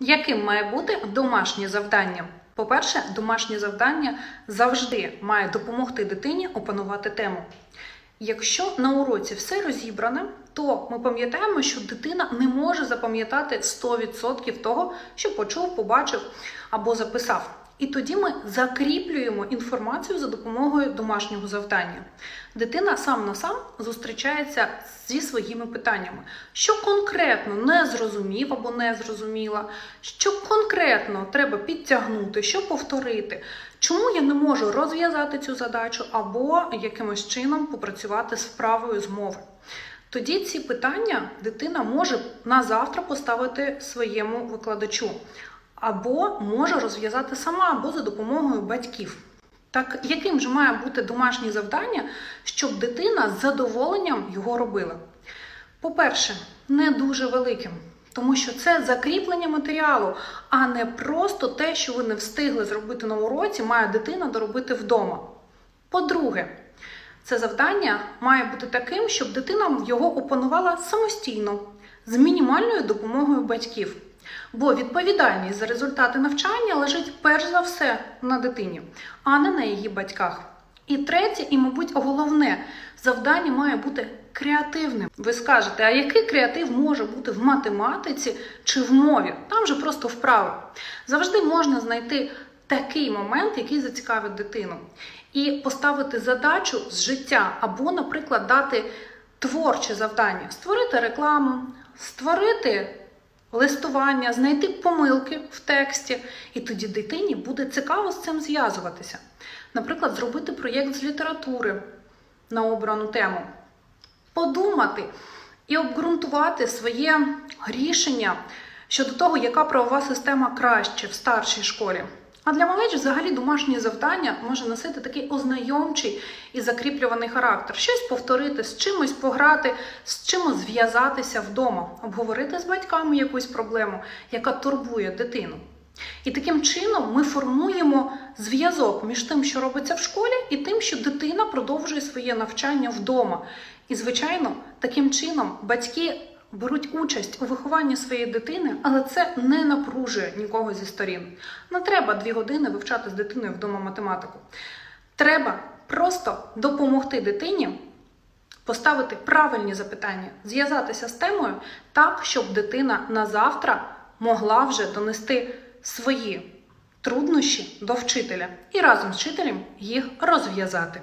Яким має бути домашнє завдання? По-перше, домашнє завдання завжди має допомогти дитині опанувати тему. Якщо на уроці все розібране, то ми пам'ятаємо, що дитина не може запам'ятати 100% того, що почув, побачив або записав. І тоді ми закріплюємо інформацію за допомогою домашнього завдання. Дитина сам на сам зустрічається зі своїми питаннями, що конкретно не зрозумів або не зрозуміла, що конкретно треба підтягнути, що повторити, чому я не можу розв'язати цю задачу або якимось чином попрацювати з вправою з мови. Тоді ці питання дитина може на завтра поставити своєму викладачу, або може розв'язати сама, або за допомогою батьків. Так яким же має бути домашнє завдання, щоб дитина з задоволенням його робила? По-перше, не дуже великим, тому що це закріплення матеріалу, а не просто те, що ви не встигли зробити на уроці, має дитина доробити вдома. По-друге, це завдання має бути таким, щоб дитина його опанувала самостійно, з мінімальною допомогою батьків. Бо відповідальність за результати навчання лежить перш за все на дитині, а не на її батьках. І третє, і, мабуть, головне завдання має бути креативним. Ви скажете, а який креатив може бути в математиці чи в мові? Там же просто вправи. Завжди можна знайти такий момент, який зацікавить дитину, і поставити задачу з життя, або, наприклад, дати творче завдання, створити рекламу, створити листування, знайти помилки в тексті, і тоді дитині буде цікаво з цим зв'язуватися. Наприклад, зробити проєкт з літератури на обрану тему, подумати і обґрунтувати своє рішення щодо того, яка правова система краще в старшій школі. А для малеч взагалі домашнє завдання може носити такий ознайомчий і закріплюваний характер. Щось повторити, з чимось пограти, з чимось зв'язатися вдома, обговорити з батьками якусь проблему, яка турбує дитину. І таким чином ми формуємо зв'язок між тим, що робиться в школі, і тим, що дитина продовжує своє навчання вдома. І, звичайно, таким чином батьки беруть участь у вихованні своєї дитини, але це не напружує нікого зі сторін. Не треба дві години вивчати з дитиною вдома математику. Треба просто допомогти дитині поставити правильні запитання, зв'язатися з темою так, щоб дитина на завтра могла вже донести свої труднощі до вчителя і разом з вчителем їх розв'язати.